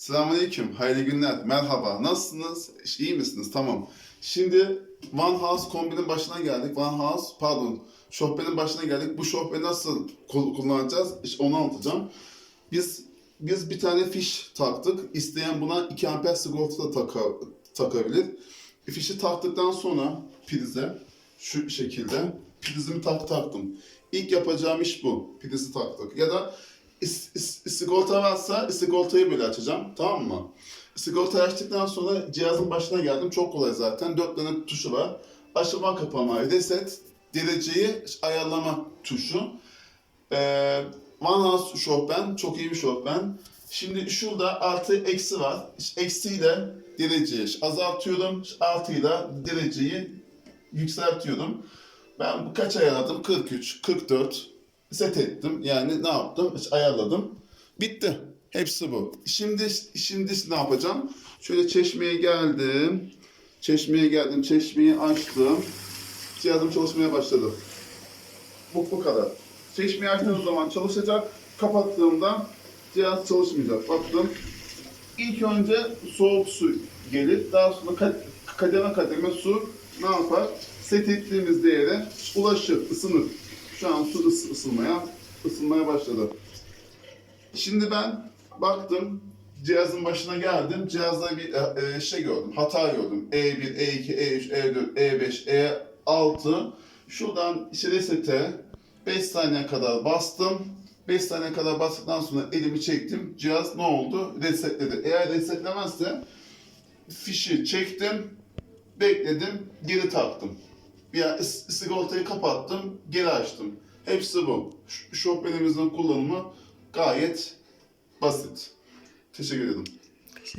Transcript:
Selamünaleyküm, hayırlı günler, merhaba. Nasılsınız? İyi misiniz? Tamam. Şimdi One House kombinin başına geldik. One House, pardon, şofbenin başına geldik. Bu şofbe nasıl kul- kullanacağız? İşte onu anlatacağım. Biz biz bir tane fiş taktık. İsteyen buna 2 amper sigorta da taka, takabilir. Fişi taktıktan sonra prize şu şekilde prizimi tak taktım. İlk yapacağım iş bu. Prizi taktık. Ya da is- sigorta varsa sigortayı böyle açacağım. Tamam mı? Sigortayı açtıktan sonra cihazın başına geldim. Çok kolay zaten. Dört tane tuşu var. Açılma kapama, reset, dereceyi ayarlama tuşu. Ee, One House Chopin, çok iyi bir Chopin. Şimdi şurada artı eksi var. Eksiyle dereceyi azaltıyorum. Artıyla dereceyi yükseltiyorum. Ben kaç ayarladım? 43, 44 set ettim. Yani ne yaptım? Ayarladım. Bitti. Hepsi bu. Şimdi şimdi ne yapacağım? Şöyle çeşmeye geldim. Çeşmeye geldim. Çeşmeyi açtım. Cihazım çalışmaya başladı. Bu, bu kadar. Çeşmeyi açtığım zaman çalışacak. Kapattığımda cihaz çalışmayacak. Baktım. İlk önce soğuk su gelir. Daha sonra ka- kademe kademe su ne yapar? Set ettiğimiz değere ulaşır, ısınır. Şu an su ıs- ısınmaya, ısınmaya başladı. Şimdi ben baktım, cihazın başına geldim. Cihazda bir e, e, şey gördüm, hata gördüm. E E1, E2, E3, E4, E5, E6. Şuradan işte resete 5 saniye kadar bastım. 5 saniye kadar bastıktan sonra elimi çektim. Cihaz ne oldu? Resetledi. Eğer resetlemezse fişi çektim, bekledim, geri taktım. Bir is- sigortayı kapattım, geri açtım. Hepsi bu. Ş- Chopin'imizin kullanımı gayet basit. Teşekkür ederim.